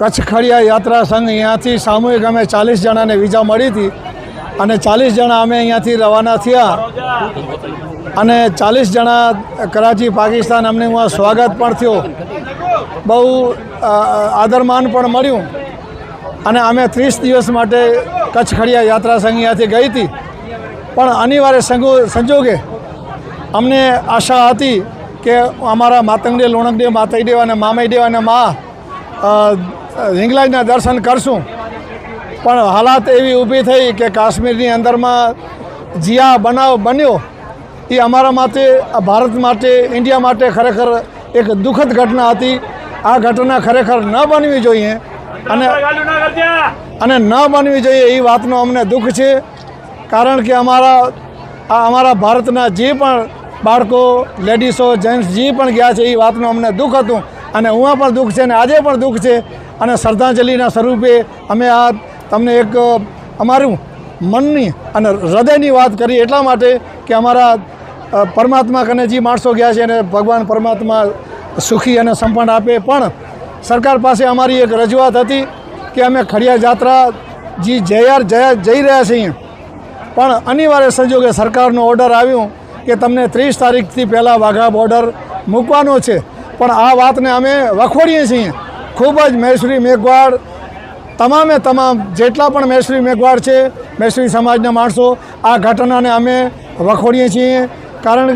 કચ્છ ખડિયા યાત્રા સંઘ અહીંયાથી સામૂહિક અમે ચાલીસ જણાને વિઝા મળી હતી અને ચાલીસ જણા અમે અહીંયાથી રવાના થયા. અને ચાલીસ જણા કરાચી, પાકિસ્તાન, અમને હું સ્વાગત પણ થયો. બહુ આદરમાન પણ મળ્યું. અને અમે ત્રીસ દિવસ માટે કચ્છ ખડિયા યાત્રા સંઘ અહીંયાથી ગઈ હતી. પણ અનિવાર્ય સંગો સંજોગે અમને આશા હતી કે અમારા માતંગડી લુણકડી માતઈદેવ અને મામઈદેવ અને મા હિંગલાજના દર્શન કરશું. પણ હાલાત એવી ઊભી થઈ કે કાશ્મીરની અંદરમાં જીયા બનાવ બન્યો. એ અમારા માટે, ભારત માટે, ઇન્ડિયા માટે ખરેખર એક દુઃખદ ઘટના હતી. આ ઘટના ખરેખર ન બનવી જોઈએ. અને અને ન બનવી જોઈએ એ વાતનો અમને દુઃખ છે. કારણ કે અમારા, આ અમારા ભારતના જે પણ બાળકો, લેડીસો, જેન્ટ્સ જે પણ ગયા છે એ વાતનું અમને દુઃખ હતું. અને હું પણ દુઃખ છે અને આજે પણ દુઃખ છે. અને શ્રદ્ધાંજલિના સ્વરૂપે અમે આ તમને એક અમારું મનની અને હૃદયની વાત કરી એટલા માટે કે અમારા પરમાત્મા કને જે માણસો ગયા છે અને ભગવાન પરમાત્મા સુખી અને સંપન્ન આપે. પણ સરકાર પાસે અમારી એક રજૂઆત હતી કે અમે ખડિયા જાત્રા જે જયાર, જયા, જઈ રહ્યા છીએ. પણ અનિવાર્ય સંજોગે સરકારનો ઓર્ડર આવ્યો કે તમને ત્રીસ તારીખથી પહેલાં વાઘા બોર્ડર મૂકવાનો છે. પણ આ વાતને અમે વખોડીએ છીએ. ખૂબ જ મહેશ્રી મેઘવાડ તમામે તમામ જેટલા પણ મહેશ્રી મેઘવાડ છે મહેશ્રી સમાજના માણસો, આ ઘટનાને અમે વખોડીએ છીએ. કારણ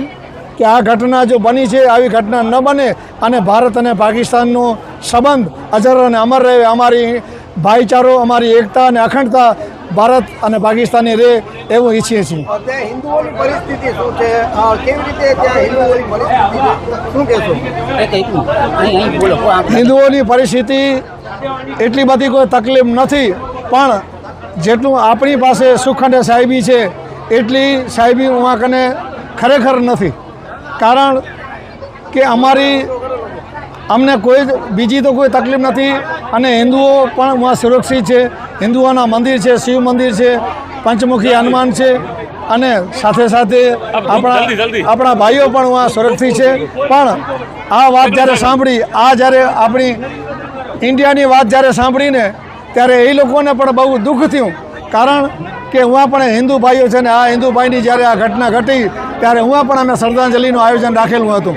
કે આ ઘટના જો બની છે, આવી ઘટના ન બને અને ભારત અને પાકિસ્તાનનો સંબંધ અજર અને અમર રહે, અમારી ભાઈચારો, અમારી એકતા અને અખંડતા ભારત અને પાકિસ્તાને રહે એવું ઈચ્છીએ છીએ. હિન્દુઓની પરિસ્થિતિ શું છે? કેવી રીતે ત્યાં હિન્દુઓની પરિસ્થિતિ શું કહેશો? એક એક અહીં અહીં બોલો કો આપ હિન્દુઓની પરિસ્થિતિ એટલી બધી કોઈ તકલીફ નથી પણ જેટલું આપણી પાસે સુખ અને સાહેબી છે એટલી સાહેબી વાંકને કને ખરેખર નથી. કારણ કે અમારી અમને કોઈ જ બીજી તો કોઈ તકલીફ નથી અને હિન્દુઓ પણ ઉમાં સુરક્ષિત છે. હિન્દુઓના મંદિર છે શિવ મંદિર છે પંચમુખી હનુમાન છે અને સાથે સાથે આપણા આપણા ભાઈઓ પણ ઉમાં સુરક્ષિત છે. પણ આ વાત જ્યારે સાંભળી આ જ્યારે આપણી ઇન્ડિયાની વાત જ્યારે સાંભળીને ત્યારે એ લોકોને પણ બહુ દુઃખ થયું. કારણ કે હું પણ હિન્દુ ભાઈઓ છે ને આ હિન્દુ ભાઈની જ્યારે આ ઘટના ઘટી ત્યારે હું પણ અમે શ્રદ્ધાંજલિનું આયોજન રાખેલું હતું.